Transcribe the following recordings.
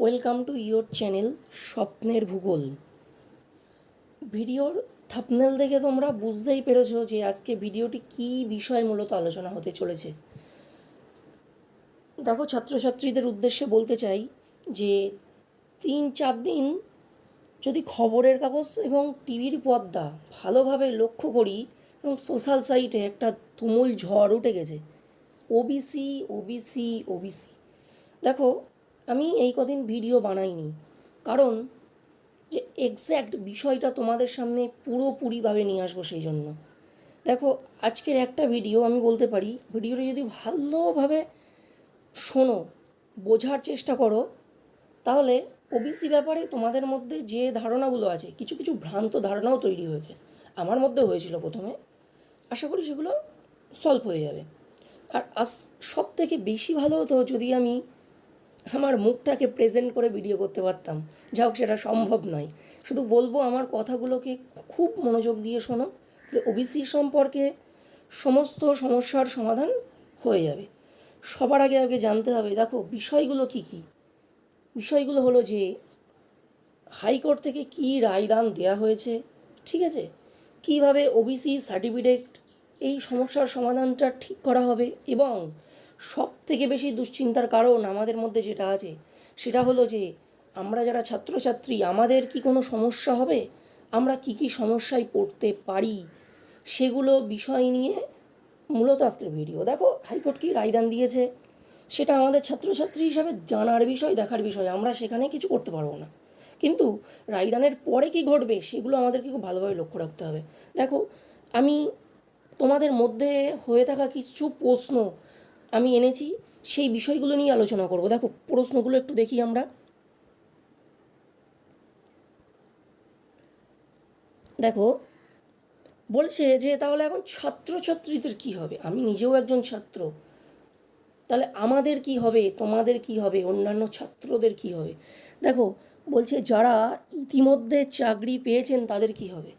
Welcome to your channel স্বপ্নের ভূগোল। ভিডিওর থাপনেল দেখে তোমরা বুঝতেই পেরেছ যে আজকে ভিডিওটি কী বিষয় মূলত আলোচনা হতে চলেছে। দেখো, ছাত্রছাত্রীদের উদ্দেশ্যে বলতে চাই যে তিন চার দিন যদি খবরের কাগজ এবং টিভির পর্দা ভালোভাবে লক্ষ্য করি, এবং সোশ্যাল সাইটে একটা তুমুল ঝড় উঠে গেছে, ওবিসি ওবিসি ওবিসি। দেখো আমি এই কদিন ভিডিও বানাইনি। কারণ যে এক্স্যাক্ট বিষয়টা তোমাদের সামনে পুরোপুরিভাবে নিয়ে আসব সেই জন্য দেখো, আজকের একটা ভিডিও আমি বলতে পারি ভিডিওটা যদি ভালোভাবে শোনো, বোঝার চেষ্টা করো, তাহলে ওবিসি ব্যাপারে তোমাদের মধ্যে যে ধারণাগুলো আছে, কিছু কিছু ভ্রান্ত ধারণাও তৈরি হয়েছে। আমার মধ্যে হয়েছিল প্রথমে। আশা করি সেগুলো সলভ হয়ে যাবে। আর আস সব থেকে বেশি ভালো হতো যদি আমি আমার মুখটাকে প্রেজেন্ট করে ভিডিও করতে পারতাম। যা হোক, সেটা সম্ভব নয়। শুধু বলব, আমার কথাগুলোকে খুব মনোযোগ দিয়ে শোনো ওবিসি সম্পর্কে সমস্ত সমস্যার সমাধান হয়ে যাবে। সবার আগে আগে জানতে হবে, দেখো, বিষয়গুলো কি কি? বিষয়গুলো হলো যে, হাইকোর্ট থেকে কী রায়দান দেয়া হয়েছে, ঠিক আছে? কীভাবে ওবিসি সার্টিফিকেট এই সমস্যার সমাধানটা ঠিক করা হবে এবং সব থেকে বেশি দুশ্চিন্তার কারণ আমাদের মধ্যে যেটা আছে, সেটা হলো যে আমরা যারা ছাত্রছাত্রী, আমাদের কি কোনো সমস্যা হবে? আমরা কি কি সমস্যায় পড়তে পারি? সেগুলো বিষয় নিয়ে মূলত আজকের ভিডিও। দেখো, হাইকোর্ট কি রায়দান দিয়েছে? সেটা আমাদের ছাত্রছাত্রী হিসাবে জানার বিষয়, দেখার বিষয়। আমরা সেখানে কিছু করতে পারব না। কিন্তু রায়দানের পরে কি ঘটবে, সেগুলো আমাদেরকে খুব ভালোভাবে লক্ষ্য রাখতে হবে। দেখো, আমি তোমাদের মধ্যে হয়ে থাকা কিছু প্রশ্ন আমি এনেছি, সেই বিষয়গুলো নিয়ে আলোচনা করব। দেখো, প্রশ্নগুলো একটু দেখি আমরা। দেখো, বলছে যে তাহলে এখন ছাত্রছাত্রীদের কি হবে? আমি নিজেও একজন ছাত্র। তাহলে আমাদের কি হবে? তোমাদের কি হবে? অন্যান্য ছাত্রদের কি হবে? দেখো, বলছে যারা ইতিমধ্যে চাকরি পেয়েছেন তাদের কি হবে?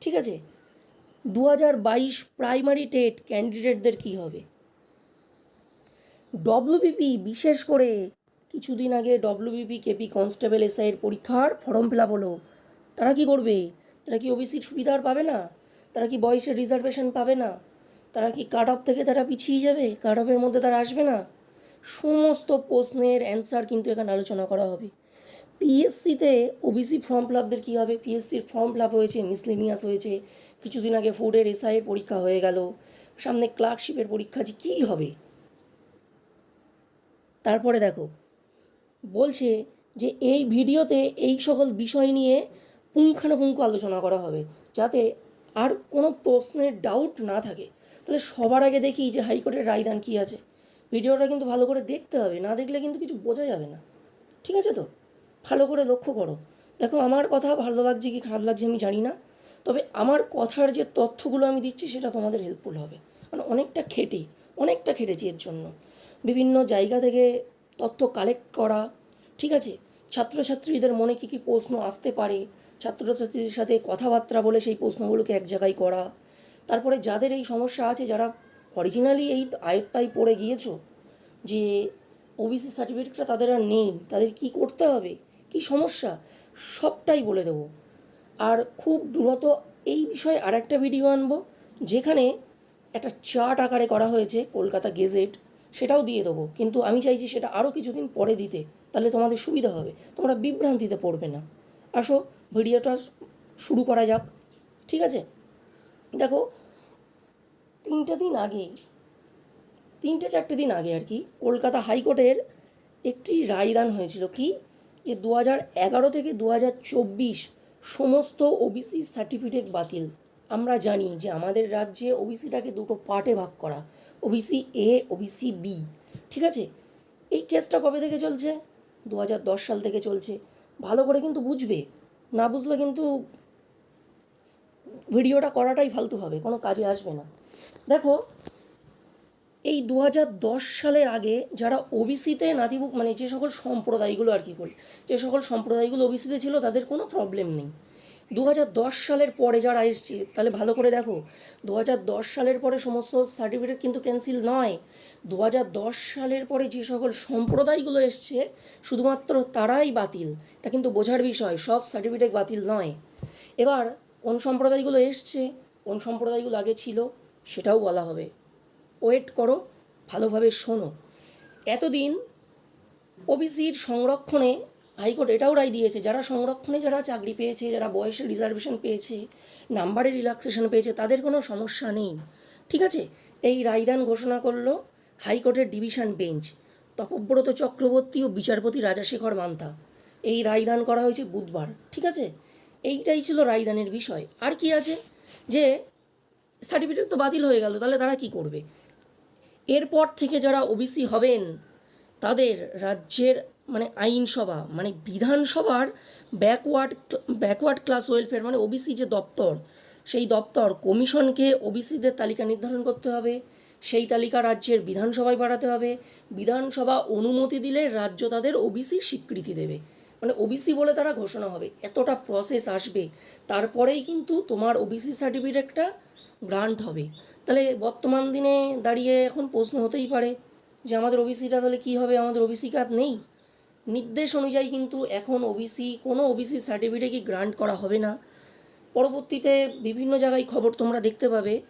ঠিক আছে? দু হাজার বাইশ প্রাইমারি টেট ক্যান্ডিডেটদের কি হবে? ডব্লিউবিপি, বিশেষ করে কিছুদিন আগে ডব্লিউবিপি, কেপি কনস্টেবল এস এসআইয়ের পরীক্ষার ফর্ম ফিল আপ হলো। তারা কি করবে? তারা কি ওবিসির সুবিধা আর পাবে না? তারা কি বয়সের রিজার্ভেশন পাবে না? তারা কি কাট অফ থেকে তারা পিছিয়ে যাবে? কাট অফের মধ্যে তারা আসবে না? সমস্ত প্রশ্নের অ্যান্সার কিন্তু এখানে আলোচনা করা হবে। পিএসসিতে ওবিসি ফর্ম ফিল আপদের কী হবে? পিএসসির ফর্ম ফিল আপ হয়েছে, মিসলেনিয়াস হয়েছে। কিছুদিন আগে ফুডের এস এসআইয়ের পরীক্ষা হয়ে গেল। সামনে ক্লার্কশিপের পরীক্ষা যে কী হবে? তারপরে দেখো, বলছে যে এই ভিডিওতে এই সকল বিষয় নিয়ে পুঙ্খানুপুঙ্খ আলোচনা করা হবে, যাতে আর কোনো প্রশ্নের ডাউট না থাকে। তাহলে সবার আগে দেখি যে হাইকোর্টের রায়দান কী আছে। ভিডিওটা কিন্তু ভালো করে দেখতে হবে, না দেখলে কিন্তু কিছু বোঝা যাবে না। ঠিক আছে তো? ভালো করে লক্ষ্য করো। দেখো, আমার কথা ভালো লাগছে কি খারাপ লাগছে আমি জানি না, তবে আমার কথার যে তথ্যগুলো আমি দিচ্ছি সেটা তোমাদের হেল্পফুল হবে। মানে অনেকটা খেটে, অনেকটা খেটেছি এর জন্য। বিভিন্ন জায়গা থেকে তথ্য কালেক্ট করা। ঠিক আছে? ছাত্রছাত্রীদের মনে কী কী প্রশ্ন আসতে পারে? ছাত্রছাত্রীদের সাথে কথাবার্তা বলে সেই প্রশ্নগুলোকে এক জায়গায় করা। তারপরে যাদের এই সমস্যা আছে, যারা অরিজিনালি এই আয়ত্তায় পড়ে গিয়েছো, যে ওবিসি সার্টিফিকেটটা তাদের আর নেই, তাদের কি করতে হবে? কি সমস্যা? সবটাই বলে দেবো। আর খুব দ্রুত এই বিষয়ে আর একটা ভিডিও আনব, যেখানে একটা চার্ট আকারে করা হয়েছে, কলকাতা গেজেট সেটাও দিয়ে দেবো। কিন্তু আমি চাইছি সেটা আরও কিছুদিন পরে দিতে, তাহলে তোমাদের সুবিধা হবে। তোমরা বিভ্রান্তিতে পড়বে না। আসো, ভিডিওটা শুরু করা যাক। ঠিক আছে? দেখো, তিনটে দিন আগে, তিনটে চারটে দিন আগে আর কি, কলকাতা হাইকোর্টের একটি রায়দান হয়েছিল কি, যে দু হাজার এগারো থেকে দু হাজার চব্বিশ সমস্ত ওবিসি সার্টিফিকেট বাতিল। আমরা জানি যে আমাদের রাজ্যে ওবিসিটাকে দুটো পার্টে ভাগ করা ওবিসি এ ওবিসি বি ঠিক আছে? এই কেসটা কবে থেকে চলছে? দু হাজার দশ সাল থেকে চলছে। ভালো করে কিন্তু বুঝবে, না বুঝলে কিন্তু ভিডিওটা করাটাই ফালতু হবে, কোনো কাজে আসবে না। দেখো, এই দু হাজার দশ সালের আগে যারা ওবিসিতে নাতিভুক মানে যে সকল সম্প্রদায়গুলো আর কি বলি, যে সকল সম্প্রদায়গুলো ওবিসিতে ছিল, তাদের কোনো প্রবলেম নেই। দু হাজার দশ সালের পরে যারা এসছে, তাহলে ভালো করে দেখো দু হাজার দশ সালের পরে সমস্ত সার্টিফিকেট কিন্তু ক্যান্সেল নয়। দু সালের পরে যে সকল সম্প্রদায়গুলো এসছে, শুধুমাত্র তারাই বাতিল। এটা কিন্তু বোঝার বিষয়, সব সার্টিফিকেট বাতিল নয়। এবার কোন সম্প্রদায়গুলো এসছে, কোন সম্প্রদায়গুলো আগে ছিল, সেটাও বলা হবে। ওয়েট করো, ভালোভাবে শোনো। এতদিন ওবিসির সংরক্ষণে হাইকোর্ট এটাও রায় দিয়েছে, যারা সংরক্ষণে যারা চাকরি পেয়েছে, যারা বয়সে রিজার্ভেশন পেয়েছে নাম্বারে রিল্যাক্সেশন পেয়েছে, তাদের কোনো সমস্যা নেই। ঠিক আছে? এই রায়দান ঘোষণা করল হাইকোর্টের ডিভিশন বেঞ্চ তপব্রত চক্রবর্তী ও বিচারপতি রাজাশেখর মান্তা। এই রায়দান করা হয়েছে বুধবার, ঠিক আছে? এইটাই ছিল রায়দানের বিষয়। আর কি আছে? যে সার্টিফিকেট তো বাতিল হয়ে গেল, তাহলে তারা কি করবে? এরপর থেকে যারা ওবিসি হবেন, তাদের রাজ্যের মানে আইনসভা মানে বিধানসভার ব্যাকওয়ার্ড ব্যাকওয়ার্ড ক্লাস ওয়েলফেয়ার মানে ওবিসি যে দপ্তর, সেই দপ্তর কমিশনকে ওবিসিদের তালিকা নির্ধারণ করতে হবে। সেই তালিকা রাজ্যের বিধানসভায় পাঠাতে হবে। বিধানসভা অনুমতি দিলে রাজ্য তাদের ওবিসি স্বীকৃতি দেবে। মানে ওবিসি বলে তারা ঘোষণা হবে। এতটা প্রসেস আসবে। তারপরেই কিন্তু তোমার ওবিসি সার্টিফিকেটটা গ্রান্ট হবে। তাহলে বর্তমান দিনে দাঁড়িয়ে এখন প্রশ্ন হতেই পারে যে আমাদের ওবিসিটা তাহলে কী হবে? আমাদের ওবিসি কার্ড নেই। নির্দেশ অনুযায়ী কিন্তু এখন ওবিসি কোনো ওবিসি সার্টিফিকেটই গ্রান্ট করা হবে না। পরবর্তীতে বিভিন্ন জায়গায় খবর তোমরা দেখতে পাবে,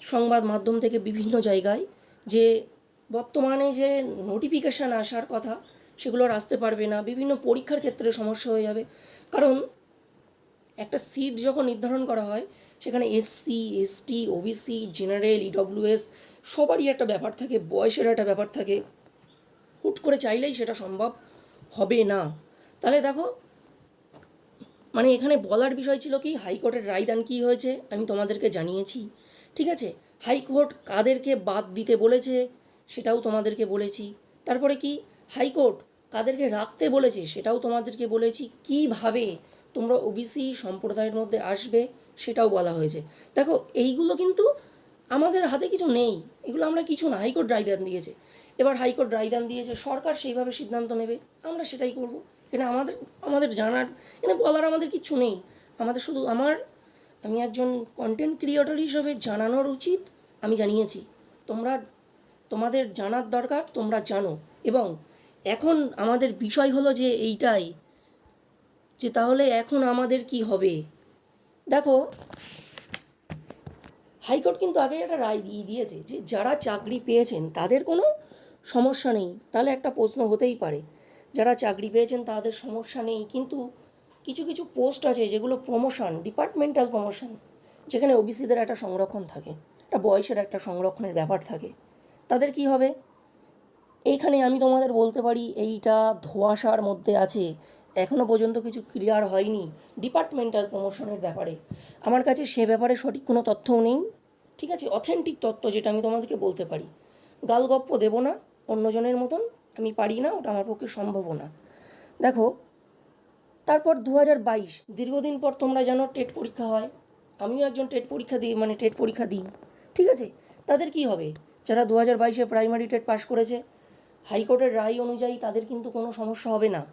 সংবাদ মাধ্যম থেকে বিভিন্ন জায়গায়, যে বর্তমানে যে নোটিফিকেশান আসার কথা, সেগুলো আর আসতে পারবে না। বিভিন্ন পরীক্ষার ক্ষেত্রে সমস্যা হয়ে যাবে। কারণ একটা সিট যখন নির্ধারণ করা হয়, সেখানে SC ST OBC general EWS সবারই একটা ব্যাপার থাকে, বয়সের একটা ব্যাপার থাকে। হুট করে চাইলেই সেটা সম্ভব হবে না। তাহলে দেখো মানে এখানে বলার বিষয় ছিল কি, হাইকোর্টের রায়দান কী হয়েছে, আমি তোমাদেরকে জানিয়েছি। ঠিক আছে? হাইকোর্ট কাদেরকে বাদ দিতে বলেছে, সেটাও তোমাদেরকে বলেছি। তারপরে কি? হাইকোর্ট কাদেরকে রাখতে বলেছে, সেটাও তোমাদেরকে বলেছি। কীভাবে তোমরা ওবিসি সম্প্রদায়ের মধ্যে আসবে, সেটাও বলা হয়েছে। দেখো, এইগুলো কিন্তু আমাদের হাতে কিছু নেই। এগুলো আমরা কিছু না। হাইকোর্ট রায়দান দিয়েছে। এবার হাইকোর্ট রায়দান দিয়েছে, সরকার সেইভাবে সিদ্ধান্ত নেবে, আমরা সেটাই করব। এখানে আমাদের আমাদের জানার, এখানে বলার আমাদের কিচ্ছু নেই। আমাদের শুধু আমার, আমি একজন কন্টেন্ট ক্রিয়েটর হিসেবে জানানোর উচিত, আমি জানিয়েছি। তোমরা, তোমাদের জানার দরকার, তোমরা জানো। এবং এখন আমাদের বিষয় হলো যে এইটাই, যে তাহলে এখন আমাদের কি হবে? দেখো হাইকোর্ট কিন্তু আগে একটা রায় দিয়ে দিয়েছে যে যারা চাকরি পেয়েছেন তাদের কোনো সমস্যা নেই। তাহলে একটা প্রশ্ন হতেই পারে। যারা চাকরি পেয়েছেন তাদের সমস্যা নেই, কিন্তু কিছু কিছু পোস্ট আছে যেগুলো প্রমোশন ডিপার্টমেন্টাল প্রমোশন যেখানে ওবিসিদের একটা সংরক্ষণ থাকে, একটা বয়সের একটা সংরক্ষণের ব্যাপার থাকে। তাদের কি হবে? এইখানে আমি তোমাদের বলতে পারি, এইটা ধোঁয়াশার মধ্যে আছে। এখনও পর্যন্ত কিছু ক্লিয়ার হয়নি ডিপার্টমেন্টাল প্রমোশনের ব্যাপারে। আমার কাছে সে ব্যাপারে সঠিক কোনো তথ্যও নেই। ঠিক আছে? অথেন্টিক তত্ত্ব যেটা আমি তোমাদেরকে বলতে পারি। গালগপ্প দেবো না, অন্যজনের মতন আমি পারি না, ওটা আমার পক্ষে সম্ভবও না। দেখো, তারপর দু হাজার বাইশ, দীর্ঘদিন পর তোমরা জানো টেট পরীক্ষা হয়। আমিও একজন টেট পরীক্ষা দিই মানে টেট পরীক্ষা দিই। ঠিক আছে? তাদের কি হবে? যারা দু হাজার বাইশে প্রাইমারি টেট পাস করেছে, হাইকোর্টের রায় অনুযায়ী তাদের কিন্তু কোনো সমস্যা হবে না।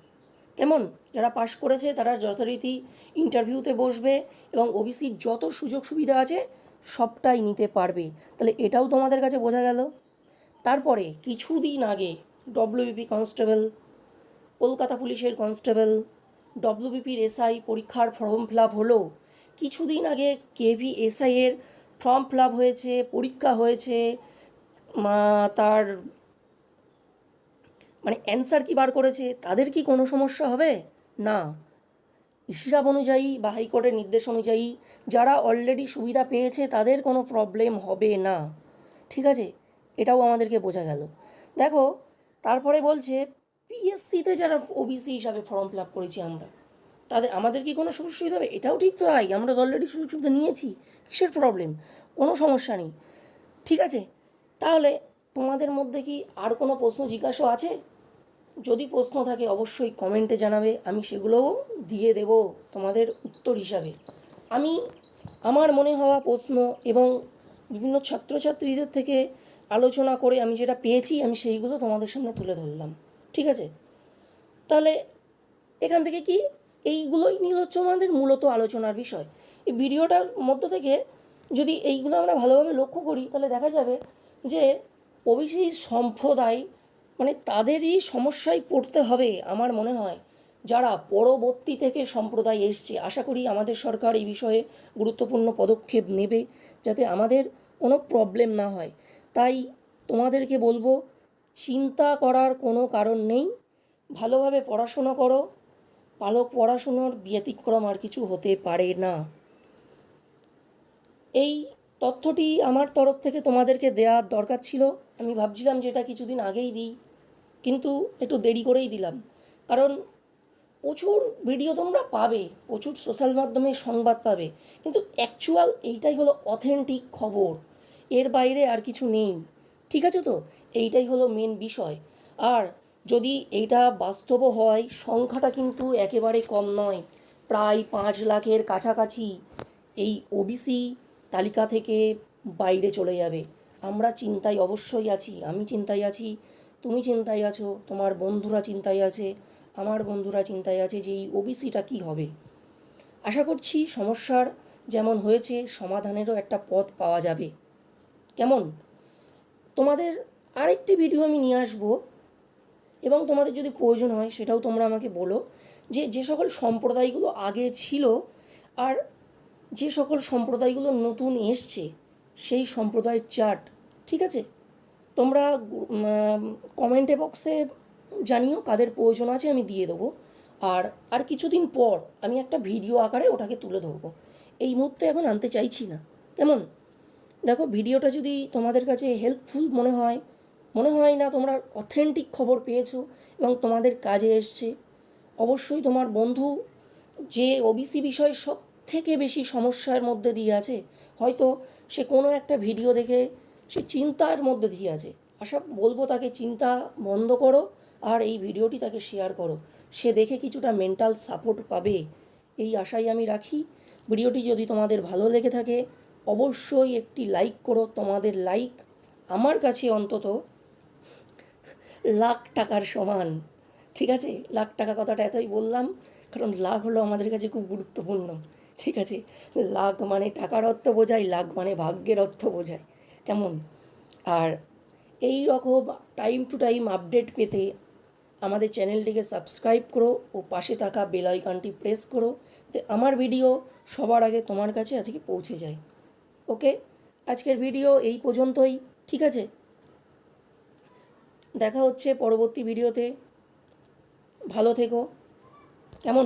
কেমন? যারা পাশ করেছে তারা যথারীতি ইন্টারভিউতে বসবে এবং ওবিসির যত সুযোগ সুবিধা আছে সবটাই নিতে পারবে। তাহলে এটাও তোমাদের কাছে বোঝা গেল। তারপরে কিছুদিন আগে ডব্লিউবিপি কনস্টেবল, কলকাতা পুলিশের কনস্টেবল ডব্লিউবিপির এসআই পরীক্ষার ফর্ম ফিল আপ হলো। কিছুদিন আগে কেভি এসআইয়ের ফর্ম ফিল আপ হয়েছে, পরীক্ষা হয়েছে। তার মানে অ্যান্সার কি বার করেছে? তাদের কি কোনো সমস্যা হবে? না। হিসাব অনুযায়ী বা হাইকোর্টের নির্দেশ অনুযায়ী যারা অলরেডি সুবিধা পেয়েছে তাদের কোনো প্রবলেম হবে না। ঠিক আছে? এটাও আমাদেরকে বোঝা গেল। দেখো, তারপরে বলছে পিএসসিতে যারা ওবিসি হিসাবে ফর্ম ফিল আপ করেছি আমরা, তাদের, আমাদের কি কোনো সুযোগ সুবিধা হবে? এটাও ঠিক তাই, আমরা তো অলরেডি সুযোগ সুবিধা নিয়েছি, কিসের প্রবলেম কোনো সমস্যা নেই। ঠিক আছে? তাহলে তোমাদের মধ্যে কি আর কোনো প্রশ্ন জিজ্ঞাসা আছে? যদি প্রশ্ন থাকে অবশ্যই কমেন্টে জানাবে, আমি সেগুলোও দিয়ে দেব তোমাদের উত্তর হিসাবে। আমি, আমার মনে হওয়া প্রশ্ন এবং বিভিন্ন ছাত্রছাত্রীদের থেকে আলোচনা করে আমি যেটা পেয়েছি, আমি সেইগুলো তোমাদের সামনে তুলে ধরলাম। ঠিক আছে? তাহলে এখান থেকে কি এইগুলোই নিয়ে হচ্ছে আমাদের মূলত আলোচনার বিষয়। এই ভিডিওটার মধ্য থেকে যদি এইগুলো আমরা ভালোভাবে লক্ষ্য করি, তাহলে দেখা যাবে যে, ওবিসি সম্প্রদায় মানে তাদেরই সমস্যায় পড়তে হবে আমার মনে হয়। যারা পরবর্তী থেকে সম্প্রদায় এসছে, আশা করি আমাদের সরকার এই বিষয়ে গুরুত্বপূর্ণ পদক্ষেপ নেবে যাতে আমাদের কোনো প্রবলেম না হয়। তাই তোমাদেরকে বলব, চিন্তা করার কোনো কারণ নেই। ভালোভাবে পড়াশোনা করো। ভালো পড়াশুনোর ব্যতিক্রম আর কিছু হতে পারে না। এই তথ্যটি আমার তরফ থেকে তোমাদেরকে দেওয়ার দরকার ছিল। আমি ভাবছিলাম যে এটা কিছুদিন আগেই দিই। কিন্তু একটু দেরি করেই দিলাম। কারণ প্রচুর ভিডিও তোমরা পাবে, প্রচুর সোশ্যাল মাধ্যমে সংবাদ পাবে। কিন্তু অ্যাকচুয়াল এইটাই হলো অথেন্টিক খবর। এর বাইরে আর কিছু নেই। ঠিক আছে তো? এইটাই হলো মেন বিষয়। আর যদি এইটা বাস্তব হয়, সংখ্যাটা কিন্তু একেবারে কম নয়। প্রায় পাঁচ লাখের কাছাকাছি এই ওবিসি তালিকা থেকে বাইরে চলে যাবে। আমরা চিন্তায় অবশ্যই আছি, আমি চিন্তায় আছি। তুমি চিন্তায় আছো, তোমার বন্ধুরা চিন্তায় আছে, আমার বন্ধুরা চিন্তায় আছে যে এই ওবিসিটা কী হবে। আশা করছি সমস্যার যেমন হয়েছে, সমাধানেরও একটা পথ পাওয়া যাবে। কেমন? তোমাদের আরেকটি ভিডিও আমি নিয়ে আসব, এবং তোমাদের যদি প্রয়োজন হয় সেটাও তোমরা আমাকে বলো যে যে সকল সম্প্রদায়গুলো আগে ছিল আর যে সকল সম্প্রদায়গুলো নতুন এসছে, সেই সম্প্রদায়ের চার্ট, ঠিক আছে? তোমরা কমেন্টে বক্সে জানিও কাদের প্রয়োজন আছে, আমি দিয়ে দেবো। আর আর কিছুদিন পর আমি একটা ভিডিও আকারে ওটাকে তুলে ধরবো। এই মুহূর্তে এখন আনতে চাইছি না। কেমন? দেখো ভিডিওটা যদি তোমাদের কাছে হেল্পফুল মনে হয় মনে হয় না তোমরা অথেন্টিক খবর পেয়েছ এবং তোমাদের কাজে এসছে, অবশ্যই তোমার বন্ধু যে ওবিসি বিষয়ে সব থেকে বেশি সমস্যার মধ্যে দিয়ে আছে, হয়তো সে কোনো একটা ভিডিও দেখে সে চিন্তার মধ্যে দিয়ে আছে। আশা, বলব তাকে চিন্তা বন্ধ করো আর এই ভিডিওটি তাকে শেয়ার করো। সে দেখে কিছুটা মেন্টাল সাপোর্ট পাবে। এই আশাই আমি রাখি। ভিডিওটি যদি তোমাদের ভালো লেগে থাকে, অবশ্যই একটি লাইক করো। তোমাদের লাইক আমার কাছে অন্তত লাখ টাকার সমান। ঠিক আছে? লাখ টাকা কথাটা এতই বললাম, কারণ লাখ হলো আমাদের কাছে খুব গুরুত্বপূর্ণ। ঠিক আছে? লাখ মানে টাকার অর্থ বোঝায়, লাখ মানে ভাগ্যের অর্থ বোঝায়। কেমন? আর এই রকম টাইম টু টাইম আপডেট পেতে আমাদের চ্যানেলটিকে সাবস্ক্রাইব করো ও পাশে থাকা বেল আইকনটি প্রেস করো আমার ভিডিও সবার আগে তোমার কাছে আজকে পৌঁছে যায়। ওকে আজকের ভিডিও এই পর্যন্তই। ঠিক আছে? দেখা হচ্ছে পরবর্তী ভিডিওতে ভালো থেকো। কেমন?